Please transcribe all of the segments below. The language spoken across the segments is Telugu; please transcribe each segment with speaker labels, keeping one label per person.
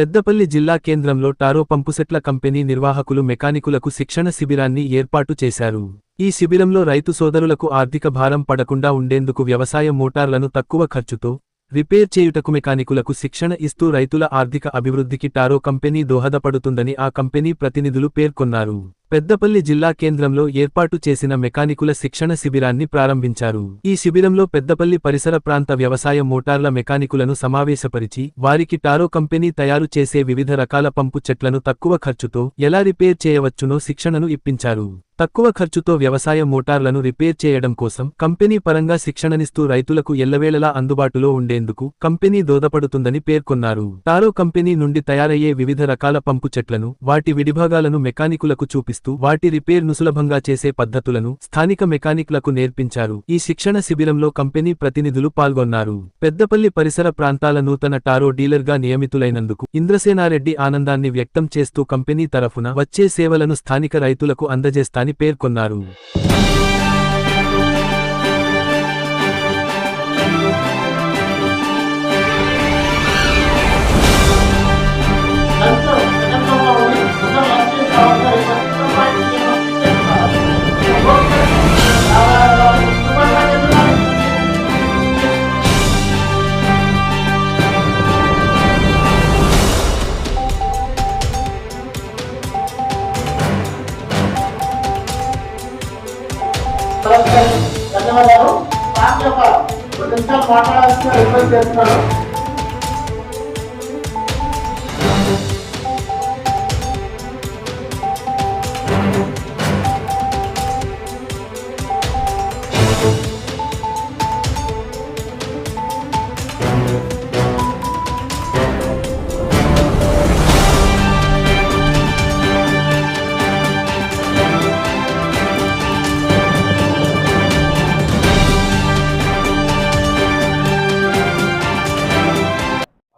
Speaker 1: పెద్దపల్లి జిల్లా కేంద్రంలో టారో పంపుసెట్ల కంపెనీ నిర్వాహకులు మెకానికులకు శిక్షణ శిబిరాన్ని ఏర్పాటు చేశారు. ఈ శిబిరంలో రైతు సోదరులకు ఆర్థిక భారం పడకుండా ఉండేందుకు వ్యవసాయ మోటార్లను తక్కువ ఖర్చుతో రిపేర్ చేయుటకు మెకానికులకు శిక్షణ ఇస్తూ రైతుల ఆర్థిక అభివృద్ధికి టారో కంపెనీ దోహదపడుతుందని ఆ కంపెనీ ప్రతినిధులు పేర్కొన్నారు. పెద్దపల్లి జిల్లా కేంద్రంలో ఏర్పాటు చేసిన మెకానికుల శిక్షణ శిబిరాన్ని ప్రారంభించారు. ఈ శిబిరంలో పెద్దపల్లి పరిసర ప్రాంత వ్యవసాయ మోటార్ల మెకానికులను సమావేశపరిచి వారికి టారో కంపెనీ తయారు చేసే వివిధ రకాల పంపు చెట్లను తక్కువ ఖర్చుతో ఎలా రిపేర్ చేయవచ్చునో శిక్షణను ఇప్పించారు. తక్కువ ఖర్చుతో వ్యవసాయ మోటార్లను రిపేర్ చేయడం కోసం కంపెనీ పరంగా శిక్షణనిస్తూ రైతులకు ఎల్లవేళలా అందుబాటులో ఉండేందుకు కంపెనీ దోదపడుతుందని పేర్కొన్నారు. టారో కంపెనీ నుండి తయారయ్యే వివిధ రకాల పంపు చెట్లను వాటి విడిభాగాలను మెకానికులకు చూపిస్తూ వాటి రిపేర్ను సులభంగా చేసే పద్ధతులను స్థానిక మెకానిక్లకు నేర్పించారు. ఈ శిక్షణ శిబిరంలో కంపెనీ ప్రతినిధులు పాల్గొన్నారు. పెద్దపల్లి పరిసర ప్రాంతాల నూతన టారో డీలర్గా నియమితులైనందుకు ఇంద్రసేనారెడ్డి ఆనందాన్ని వ్యక్తం చేస్తూ కంపెనీ తరఫున వచ్చే సేవలను స్థానిక రైతులకు అందజేస్తాని పేర్కొన్నారు.
Speaker 2: ధన్యవాదాలు. మాట్లాడాల్సిన రిక్వెస్ట్ చేస్తున్నాను.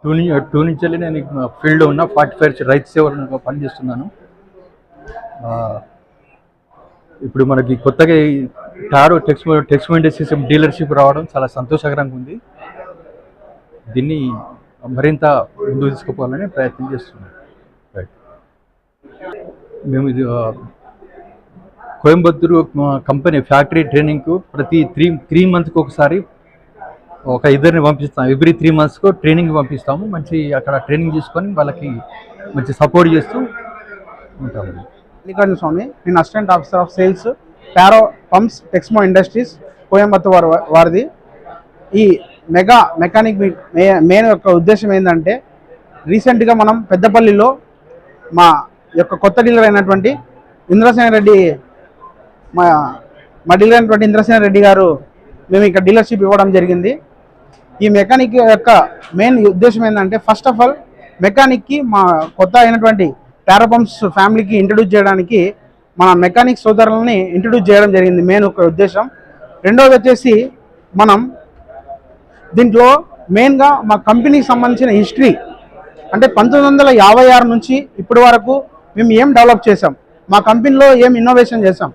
Speaker 3: టూ టూ నుంచి వెళ్ళి నేను ఫీల్డ్ ఉన్న ఫార్టీ ఫైవ్ రైతు సేవలను పనిచేస్తున్నాను. ఇప్పుడు మనకి కొత్తగా టారో టెక్స్ టెక్స్మెంట్ సిస్టమ్ డీలర్షిప్ రావడం చాలా సంతోషకరంగా ఉంది. దీన్ని మరింత ముందుకు తీసుకుపోవాలని ప్రయత్నం చేస్తున్నాను. రైట్ మేము ఇది కోయంబత్తూరు కంపెనీ ఫ్యాక్టరీ ట్రైనింగ్కు ప్రతి త్రీ త్రీ మంత్కి ఒకసారి ఒక ఇద్దరిని పంపిస్తాం. ఎవ్రీ త్రీ మంత్స్కు ట్రైనింగ్ పంపిస్తాము. మంచి అక్కడ ట్రైనింగ్ తీసుకొని వాళ్ళకి మంచి సపోర్ట్ చేస్తూ ఉంటాము.
Speaker 4: మల్లికార్జున స్వామి నేను అసిస్టెంట్ ఆఫీసర్ ఆఫ్ సేల్స్ ప్యారో పంప్స్ టెక్స్మో ఇండస్ట్రీస్ కోయంబత్తూర్ వారి వారిది. ఈ మెగా మెకానిక్ మెయిన్ యొక్క ఉద్దేశం ఏంటంటే రీసెంట్గా మనం పెద్దపల్లిలో మా యొక్క కొత్త డీలర్ అయినటువంటి ఇంద్రసేన రెడ్డి మా మా డీలర్ అయినటువంటి ఇంద్రసేన రెడ్డి గారు మేము ఇక్కడ డీలర్షిప్ ఇవ్వడం జరిగింది. ఈ మెకానిక్ యొక్క మెయిన్ ఉద్దేశం ఏంటంటే ఫస్ట్ ఆఫ్ ఆల్ మెకానిక్కి మా కొత్త అయినటువంటి పారాపంప్స్ ఫ్యామిలీకి ఇంట్రడ్యూస్ చేయడానికి మన మెకానిక్ సోదరులని ఇంట్రడ్యూస్ చేయడం జరిగింది మెయిన్ ఒక ఉద్దేశం. రెండవది వచ్చేసి మనం దీంట్లో మెయిన్గా మా కంపెనీకి సంబంధించిన హిస్టరీ అంటే పంతొమ్మిది వందల యాభై ఆరు నుంచి ఇప్పటి వరకు మేము ఏం డెవలప్ చేసాం మా కంపెనీలో ఏం ఇన్నోవేషన్ చేసాం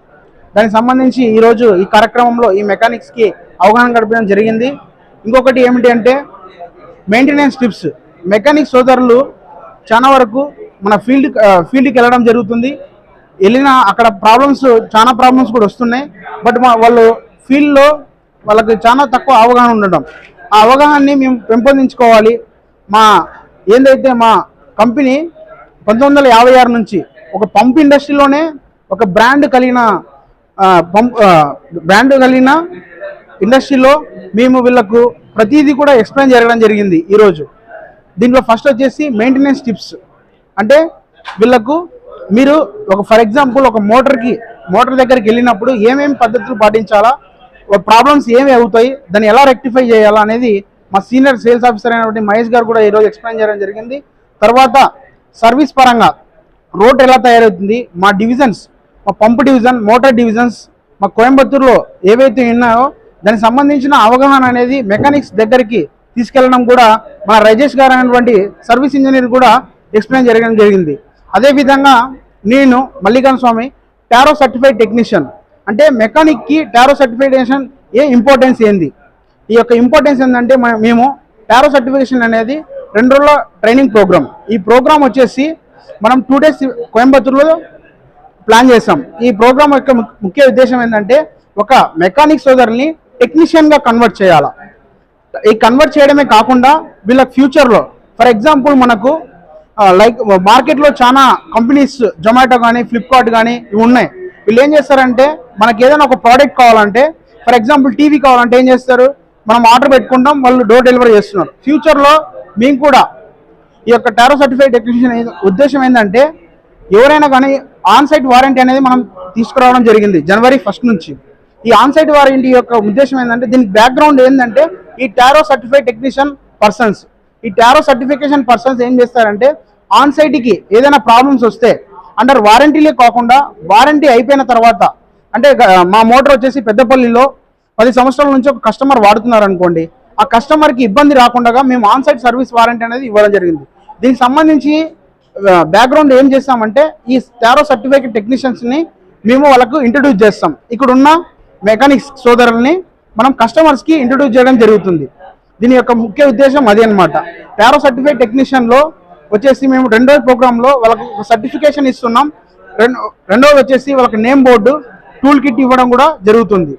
Speaker 4: దానికి సంబంధించి ఈరోజు ఈ కార్యక్రమంలో ఈ మెకానిక్స్కి అవగాహన గడపడం జరిగింది. ఇంకొకటి ఏమిటి అంటే మెయింటెనెన్స్ టిప్స్ మెకానిక్ సోదరులు చాలా వరకు మన ఫీల్డ్ ఫీల్డ్కి వెళ్ళడం జరుగుతుంది. వెళ్ళిన అక్కడ ప్రాబ్లమ్స్ చాలా ప్రాబ్లమ్స్ కూడా వస్తున్నాయి. బట్ మా వాళ్ళు ఫీల్డ్లో వాళ్ళకి చాలా తక్కువ అవగాహన ఉండడం. ఆ అవగాహనని మేము పెంపొందించుకోవాలి. మా ఏందైతే మా కంపెనీ పంతొమ్మిది వందల యాభై ఆరు నుంచి ఒక పంప్ ఇండస్ట్రీలోనే ఒక బ్రాండ్ కలిగిన పంప్ బ్రాండ్ కలిగిన ఇండస్ట్రీలో మేము వీళ్ళకు ప్రతిదీ కూడా ఎక్స్ప్లెయిన్ జరగడం జరిగింది ఈరోజు. దీంట్లో ఫస్ట్ వచ్చేసి మెయింటెనెన్స్ టిప్స్ అంటే వీళ్ళకు మీరు ఒక ఫర్ ఎగ్జాంపుల్ ఒక మోటార్కి మోటార్ దగ్గరికి వెళ్ళినప్పుడు ఏమేమి పద్ధతులు పాటించాలా ప్రాబ్లమ్స్ ఏమి అవుతాయి దాన్ని ఎలా రెక్టిఫై చేయాలా అనేది మా సీనియర్ సేల్స్ ఆఫీసర్ అయినటువంటి మహేష్ గారు కూడా ఈరోజు ఎక్స్ప్లెయిన్ చేయడం జరిగింది. తర్వాత సర్వీస్ పరంగా రోడ్ ఎలా తయారవుతుంది మా డివిజన్స్ మా పంప్ డివిజన్ మోటార్ డివిజన్స్ మా కోయంబత్తూరులో ఏవైతే ఉన్నాయో దానికి సంబంధించిన అవగాహన అనేది మెకానిక్స్ దగ్గరికి తీసుకెళ్ళడం కూడా మన రజేష్ గారు అనేటువంటి సర్వీస్ ఇంజనీర్ కూడా ఎక్స్ప్లెయిన్ జరగడం జరిగింది. అదేవిధంగా నేను మల్లికార్జున స్వామి టారో సర్టిఫైడ్ టెక్నీషియన్. అంటే మెకానిక్కి టారో సర్టిఫికేషన్ ఏ ఇంపార్టెన్స్ ఏంది? ఈ యొక్క ఇంపార్టెన్స్ ఏంటంటే మేము టారో సర్టిఫికేషన్ అనేది రెండు రోజుల ట్రైనింగ్ ప్రోగ్రామ్. ఈ ప్రోగ్రామ్ వచ్చేసి మనం టూ డేస్ కోయంబత్తూరులో ప్లాన్ చేసాం ఈ ప్రోగ్రామ్ యొక్క ముఖ్య ఉద్దేశం ఏంటంటే ఒక మెకానిక్ సోదరుని టెక్నీషియన్గా కన్వర్ట్ చేయాలా? ఈ కన్వర్ట్ చేయడమే కాకుండా వీళ్ళ ఫ్యూచర్లో ఫర్ ఎగ్జాంపుల్ మనకు లైక్ మార్కెట్లో చాలా కంపెనీస్ జొమాటో కానీ ఫ్లిప్కార్ట్ కానీ ఇవి ఉన్నాయి. వీళ్ళు ఏం చేస్తారంటే మనకి ఏదైనా ఒక ప్రోడక్ట్ కావాలంటే ఫర్ ఎగ్జాంపుల్ టీవీ కావాలంటే ఏం చేస్తారు? మనం ఆర్డర్ పెట్టుకుంటాం వాళ్ళు డోర్ డెలివరీ చేస్తున్నారు. ఫ్యూచర్లో మేము కూడా ఈ యొక్క టారో సర్టిఫైడ్ టెక్నీషియన్ ఉద్దేశం ఏంటంటే ఎవరైనా కానీ ఆన్ సైట్ వారంటీ అనేది మనం తీసుకురావడం జరిగింది జనవరి ఫస్ట్ నుంచి. ఈ ఆన్సైట్ వారంటీ యొక్క ఉద్దేశం ఏంటంటే దీనికి బ్యాక్గ్రౌండ్ ఏంటంటే ఈ టారో సర్టిఫైడ్ టెక్నీషియన్ పర్సన్స్ ఈ టారో సర్టిఫికేషన్ పర్సన్స్ ఏం చేస్తారంటే ఆన్సైట్కి ఏదైనా ప్రాబ్లమ్స్ వస్తే అండర్ వారంటీలే కాకుండా వారంటీ అయిపోయిన తర్వాత అంటే మా మోటార్ వచ్చేసి పెద్దపల్లిలో పది సంవత్సరాల నుంచి ఒక కస్టమర్ వాడుతున్నారు అనుకోండి ఆ కస్టమర్కి ఇబ్బంది రాకుండా మేము ఆన్సైట్ సర్వీస్ వారంటీ అనేది ఇవ్వడం జరిగింది. దీనికి సంబంధించి బ్యాక్గ్రౌండ్ ఏం చేస్తామంటే ఈ టారో సర్టిఫికేట్ టెక్నీషియన్స్ని మేము వాళ్ళకు ఇంట్రడ్యూస్ చేస్తాం. ఇక్కడున్న మెకానిక్స్ సోదరుల్ని మనం కస్టమర్స్కి ఇంట్రడ్యూస్ చేయడం జరుగుతుంది. దీని యొక్క ముఖ్య ఉద్దేశం అదే అనమాట టారో సర్టిఫైడ్ టెక్నీషియన్లో వచ్చేసి మేము రెండో ప్రోగ్రాంలో వాళ్ళకు సర్టిఫికేషన్ ఇస్తున్నాం. రెండో వచ్చేసి వాళ్ళకి నేమ్ బోర్డు టూల్ కిట్ ఇవ్వడం కూడా జరుగుతుంది.